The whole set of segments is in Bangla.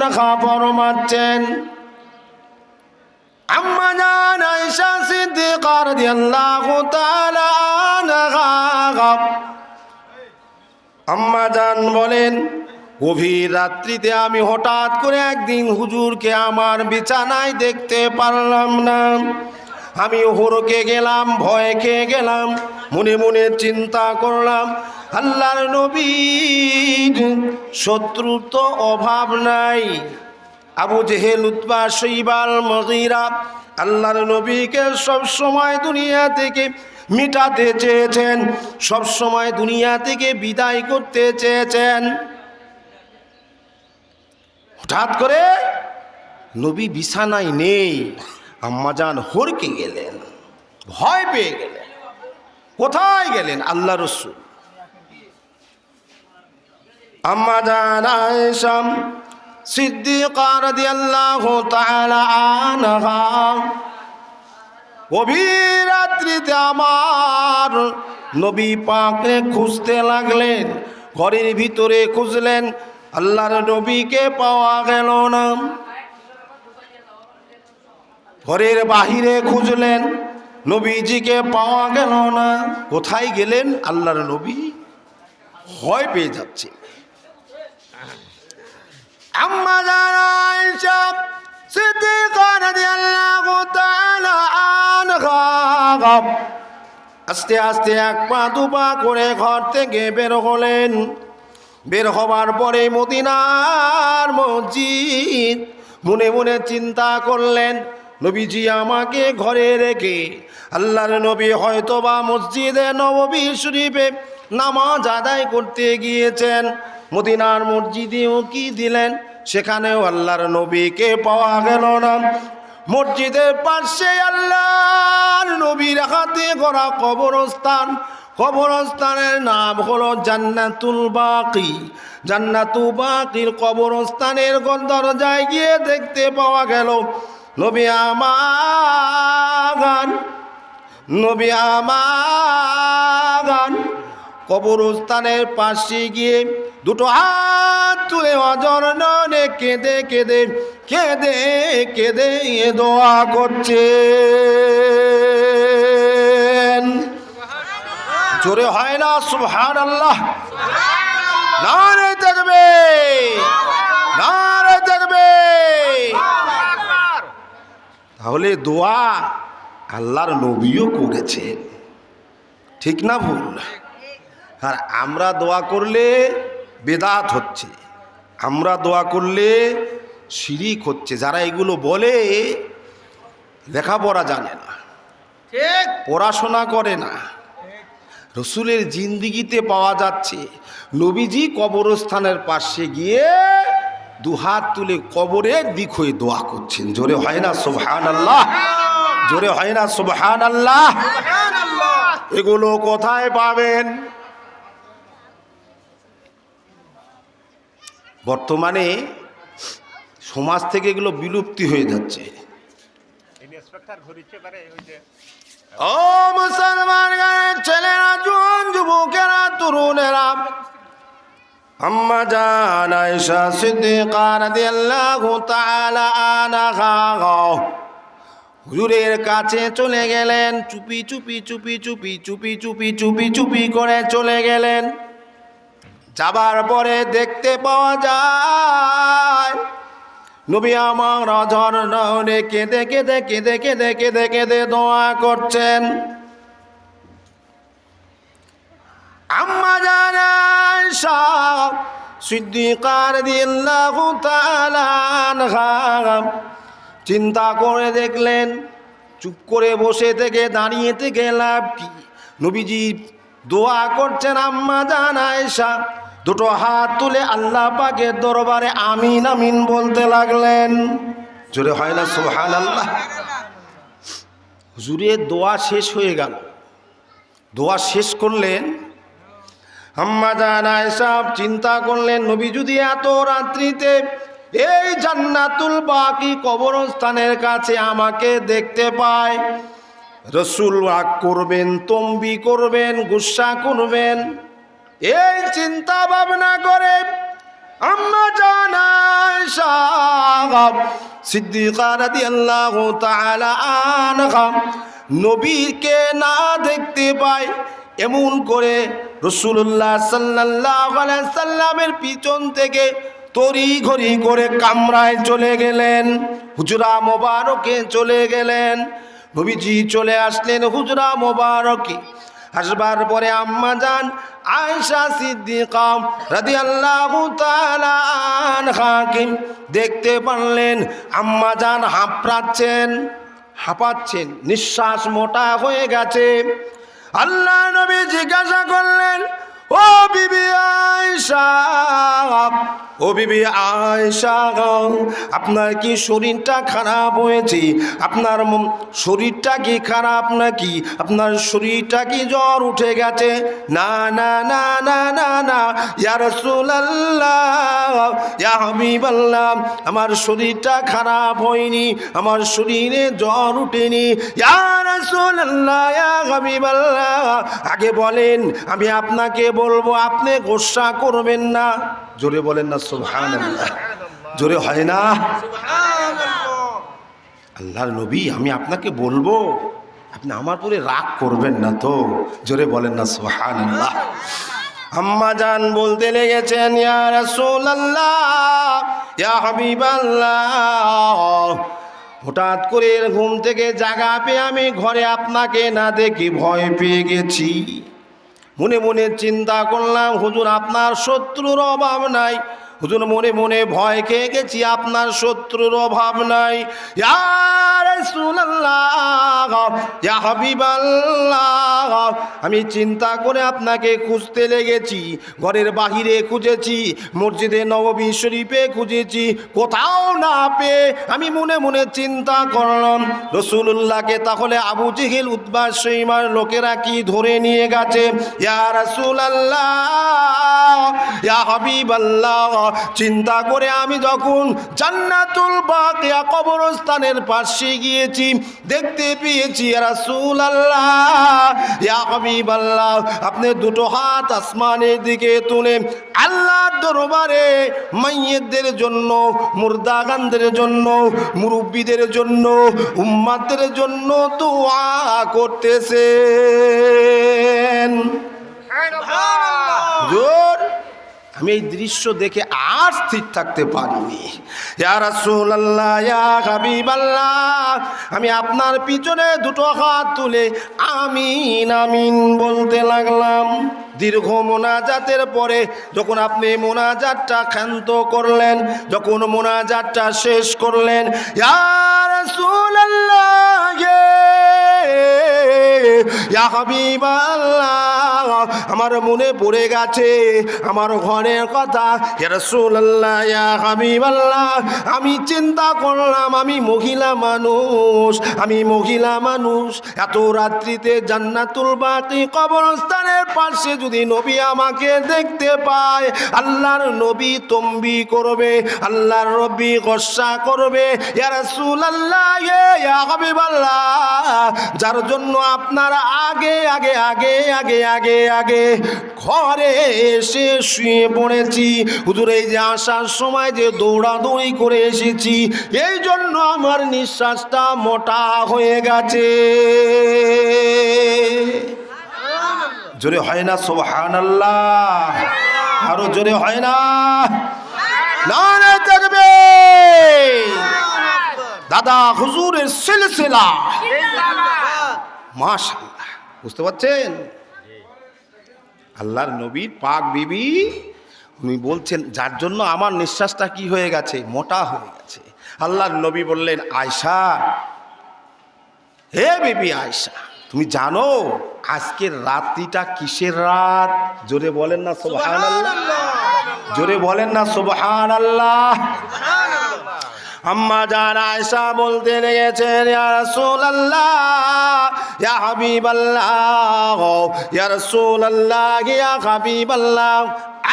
আনহা ফরমাচ্ছেন আম্মা জান আয়েশা সিদ্দিকা রাদিয়াল্লাহু বলেন, গভীর রাত্রিতে আমি হঠাৎ করে একদিন হুজুরকে আমার বিছানায় দেখতে পারলাম না। আমি হরকে গেলাম, ভয় খেয়ে গেলাম, মনে মনে চিন্তা করলাম আল্লাহর নবী শত্রুর তো অভাব নাই। আবু জেহেল উৎপা শৈবাল, মগিরা আল্লাহর নবীকে সব সময় দুনিয়া থেকে মিটাতে চেয়েছেন, সব সময় দুনিয়া থেকে বিদায় করতে চেয়েছেন। হঠাৎ করে নবী বিছানায় নেই আম্মাজান হরকে গেলেন, ভয় পেয়ে গেলেন। কোথায় গেলেন? আল্লাহ রসুল। আম্মাজান আয়েশাম সিদ্দিকা রাদিয়াল্লাহু তাআলা আনহা। গভীর রাত্রিতে আমার নবী পাকরে খুঁজতে লাগলেন, ঘরের ভিতরে খুঁজলেন, আল্লাহর নবীকে পাওয়া গেল না। ঘরের বাহিরে খুঁজলেন, নবীজিকে পাওয়া গেল না। কোথায় গেলেন? আল্লাহর নবী ভয় পেয়ে যাচ্ছে আস্তে আস্তে এক পা দু পা করে ঘর থেকে বের হলেন। বের হবার পরে মদিনার মসজিদ মনে মনে চিন্তা করলেন, নবীজি আমাকে ঘরে রেখে আল্লাহর নবী হয়তোবা মসজিদে নববী শরীফে নামাজ আদায় করতে গিয়েছেন। মদিনার মসজিদেও কি দিলেন? সেখানেও আল্লাহর নবীকে পাওয়া গেল না। মসজিদের পাশে আল্লাহর নবীর হাতে করা কবরস্থান। কবরস্থানের নাম হলো জান্নাতুল বাকি। জান্নাতু বাকির কবরস্থানের দরজায় গিয়ে দেখতে পাওয়া গেল, নবী আমার নবী আমার কবরস্থানের পাশে গিয়ে দুটো হাত তুলে অজর ননে কেঁদে কেঁদে কেঁদে কেঁদে দোয়া করছে জোরে হয় না সুহান আল্লাহ নারে দেখবে নারে দেখবে তাহলে দোয়া আল্লাহর নবীও করেছে। ঠিক না ভুল? আর আমরা দোয়া করলে বেদাত হচ্ছে। আমরা দোয়া করলে শিরিক হচ্ছে। যারা এগুলো বলে লেখাপড়া জানে না ঠিক। পড়াশোনা করে না রসুলের জিন্দিগিতে পাওয়া যাচ্ছে। নবীজি কবরস্থানের পাশে গিয়ে দুহাত তুলে কবরের দিক হয়ে দোয়া করছেন। জোরে হয় না সুবহান আল্লাহ জোরে হয় না সুবহান আল্লাহ এগুলো কোথায় পাবেন? বর্তমানে সমাজ থেকে এগুলো বিলুপ্তি হয়ে যাচ্ছে। যে ও মুসলমান ছেলেরা জোয়ান যুবকেরা তরুণেরা। আম্মা জান আয়েশা সিদ্দিকা রাদিয়াল্লাহু তাআলা আনহা। হুজুরের কাছে চলে গেলেন চুপি চুপি চুপি চুপি চুপি চুপি চুপি চুপি করে চলে গেলেন। যাবার পরে দেখতে পাওয়া যায়, নবী আমার নহরে কেঁদে কেঁদে কেঁদে কেঁদে কেঁদে কেঁদে দোয়া করছেন। আম্মা জানাই সব সিদ্দিকার দিল্লাহু চিন্তা করে দেখলেন, চুপ করে বসে থেকে দাঁড়িয়ে থেকে লাভ কি? নবীজি দোয়া করছেন আম্মা জানাইসা দুটো হাত তুলে আল্লাহ পাকের দরবারে আমিন আমিন বলতে লাগলেন। জোরে হয় না সোহান আল্লাহ হুজুরের দোয়া শেষ হয়ে গেল। দোয়া শেষ করলেন। আম্মা জানায় সব চিন্তা করলেন, নবী যদি এত রাত্রিতে এই জান্নাতুল বাকি কবরস্থানের কাছে আমাকে দেখতে পায়, রসুল রাগ করবেন, তম্বি করবেন, গুসা করবেন। এই চিন্তা ভাবনা করে আম্মা জানা আয়েশা সিদ্দিকা রাদিয়াল্লাহু তাআলা আনহা, নবীকে না দেখতে পায় এমন করে রসুল্লাহ আলাইহি সাল্লামের পিছন থেকে তড়ি ঘড়ি করে কামরায় চলে গেলেন। হুজরা মোবারকে চলে গেলেন। নবীজি চলে আসলেন হুজরা মোবারকে। আসবার পরে আম্মা যান আয়সা সিদ্দিকা রাজি আল্লাহ হাকিম দেখতে পারলেন আম্মা যান হাঁপড়াচ্ছেন, হাঁপাচ্ছেন, নিঃশ্বাস মোটা হয়ে গেছে। আল্লাহ নবী জিজ্ঞাসা করলেন ও বিবি আয়সা ও বিবি আয়সা আপনার কি শরীরটা খারাপ হয়েছে? আপনার শরীরটা কি খারাপ নাকি? আপনার শরীরটা কি জ্বর উঠে গেছে? না না না না না না, ইয়া রাসূলুল্লাহ, ইয়া হাবিবাল্লাহ, আমার শরীরটা খারাপ হয়নি, আমার শরীরে জ্বর উঠেনি। ইয়া রাসূলুল্লাহ, ইয়া হাবিবাল্লাহ, আগে বলেন, আমি আপনাকে বলব, আপনি গোসা করবেন না। জোরে বলেন না, সুবহানাল্লাহ। জোরে হয় না। আল্লাহর নবী, আমি আপনাকে বলব, আপনি আমার পরে রাগ করবেন না তো। জোরে বলেন না, সুবহানাল্লাহ। আম্মা জান বলতে লেগেছেন, ইয়া হঠাৎ করে ঘুম থেকে জাগা পেয়ে আমি ঘরে আপনাকে না দেখি ভয় পেয়ে গেছি। মনে মনে চিন্তা করলাম হুজুর আপনার শত্রুর অভাব নাই। হুজুর মনে মনে ভয় খেয়ে গেছি, আপনার শত্রুর অভাব নাই। আমি চিন্তা করে আপনাকে খুঁজতে লেগেছি, ঘরের বাহিরে খুঁজেছি, মসজিদে নববী শরীফে খুঁজেছি, কোথাও না পেয়ে আমি মনে মনে চিন্তা করলাম রসুল্লাহকে তাহলে আবু জিহিল উদ্বাস সেইমার লোকেরা কি ধরে নিয়ে গেছে? ইয়া রাসূলুল্লাহ, ইয়া হাবিবাল্লাহ চিন্তা করে আমি যখন জান্নাতুল বাকিয়া কবরস্থানের পাশে গিয়েছি দেখতে পেয়েছি রাসূলুল্লাহ ইয়া হাবিবাল্লাহ আপনি দুটো হাত আসমানের দিকে তুলে আল্লাহর দরবারে মাইয়েদের জন্য মুর্দাগানদের জন্য মুরব্বীদের জন্য উম্মাদের জন্য দোয়া করতেছেন। আমি এই দৃশ্য দেখে আর স্থির থাকতে পারিনি। আমি আপনার পিছনে দুটো হাত তুলে আমিন আমিন বলতে লাগলাম। দীর্ঘ মোনাজাতের পরে যখন আপনি মোনাজাতটা ক্ষান্ত করলেন, যখন মোনাজাতটা শেষ করলেন, ইয়া রাসূলুল্লাহ, ইয়া হাবিবাল্লাহ আমার মনে পড়ে গেছে। আমার ঘরের কথা আমি চিন্তা করলাম, আমি মহিলা মানুষ, আমি মহিলা মানুষ। এত রাত্রিতে জান্নাতুল বাকি কবরস্থানের পাশে যদি নবী আমাকে দেখতে পায়, আল্লাহর নবী তম্বি করবে, আল্লাহর নবী গসা করবে। যার জন্য আপনারা আগে আগে আগে আগে আগে আগে আগে ঘরে এসে শুয়ে পড়েছি। হুজুর এই যে আসার সময় যে দৌড়াদৌড়ি করে এসেছি এই জন্য আমার নিঃশ্বাসটা মোটা হয়ে গেছে। জোরে হয় না সোহান আল্লাহ আরও জোরে হয় না। থাকবে দাদা হুজুরের সিলসিলা। মাশাল্লাহ বুঝতে পারছেন? আল্লাহর নবীর পাক বিবি উনি বলছেন যার জন্য আমার নিঃশ্বাসটা কি হয়ে গেছে? মোটা হয়ে গেছে। আল্লাহর নবী বললেন আয়সা হে বিবি আয়সা তুমি জানো আজকের রাত্রিটা কিসের রাত? জোরে বলেন না সোবহান জোরে বলেন না সোবহান আল্লাহ আম্মা জান আয়সা বলতে লেগেছেন রাসূলুল্লাহ ইয়া হাবিবাল্লাহ, ইয়া রাসূলুল্লাহ, ইয়া হাবিবাল্লাহ।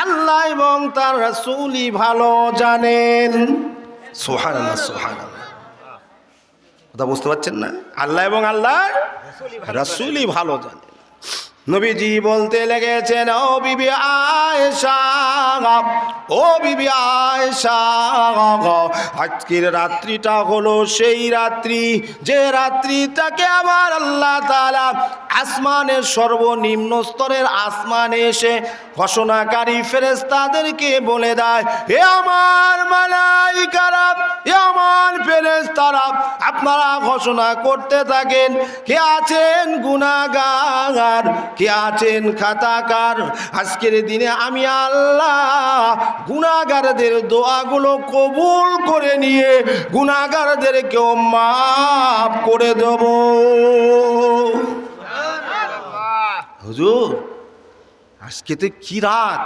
আল্লাহ এবং তার রাসূলই ভালো জানেন। সুবহানাল্লাহ সুবহানাল্লাহ। কথা বুঝতে পারছেন না? আল্লাহ এবং আল্লাহ রাসূলই ভালো জানেন। নবীজি বলতে লেগেছেন, ও বিবি আয়েশা, ও বিবি আয়েশা, আজকের রাত্রিটা হলো সেই রাত্রি, যে রাত্রিটাকে আমার আল্লাহ তাআলা আসমানের সর্বনিম্ন স্তরের আসমানে এসে ঘোষণাকারী ফেরেস্তাদেরকে বলে দেয়, হে আমার মালাই খারাপ হে আমার ফেরেস্তারা আপনারা ঘোষণা করতে থাকেন, কে আছেন গুনাগার কে আছেন খাতাকার? আজকের দিনে আমি আল্লাহ গুনাগারদের দোয়াগুলো কবুল করে নিয়ে গুনাগারদেরকেও মাফ করে দেব। হুজুর, আজকে তো কি রাত?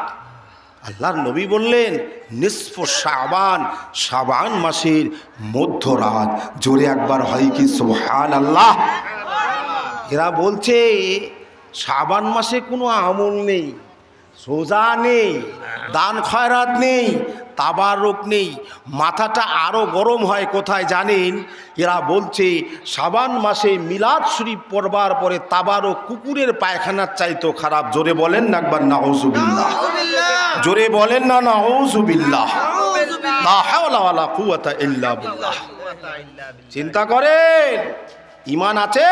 আল্লাহর নবী বললেন নিষ্প সাবান সাবান মাসের মধ্যরাত জোরে একবার হয় কি সোহান আল্লাহ এরা বলছে সাবান মাসে কোনো আমল নেই সোজা নেই, দান খয়রাত নেই তাবারক নেই। মাথাটা আরও গরম হয় কোথায় জানেন? এরা বলছে সাবান মাসে মিলাদ শরীফ পড়বার পরে তাবারক কুকুরের পায়খানার চাইতো খারাপ। জোরে বলেন না একবার নাউজুবিল্লাহ। জোরে বলেন না নাউজুবিল্লাহ। লা হাওলা ওয়ালা কুওয়াতা ইল্লা বিল্লাহ। চিন্তা করেন ইমান আছে?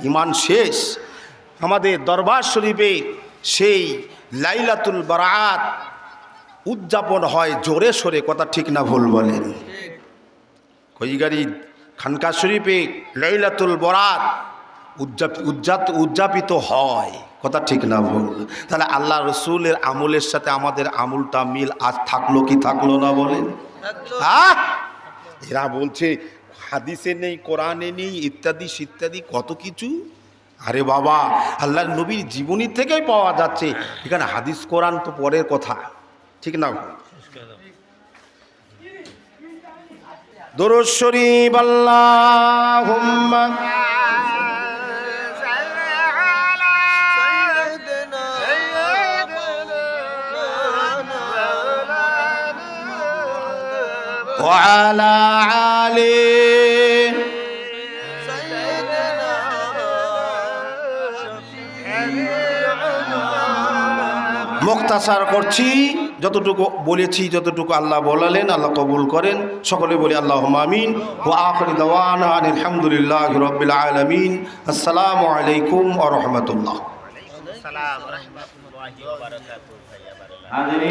ইমান শেষ। আমাদের দরবার শরীফে সেই লাইলাতুল বারাত উদযাপন হয়, জোরে সোরে, কথা ঠিক না ভুল বলেন কইগারি খানকা শরীফে লাইলাতুল বরাত উদযাপ উদযাপিত হয়, কথা ঠিক না ভুল। তাহলে আল্লাহ রসুলের আমলের সাথে আমাদের আমলটা মিল আজ থাকল কি থাকল না বলেন! এরা বলছে, হাদিসে নেই, কোরআনে নেই, ইত্যাদি ইত্যাদি কত কিছু? আরে বাবা আল্লাহ নবীর জীবনী থেকেই পাওয়া যাচ্ছে। এখানে হাদিস, কোরআন তো পরের কথা। ঠিক না দরুদ শরীফ আল্লাহুম্মা وعلى آله মুক্তাসার করছি যতটুকু বলেছি যতটুকু আল্লাহ বলালেন আল্লাহ কবুল করেন। সকলে বলি আল্লাহ আমিন। ও আখরি দাওয়ান আলহামদুলিল্লাহ রবিল আলমিন। আসসালামু আলাইকুম ও রহমতুল্লাহ।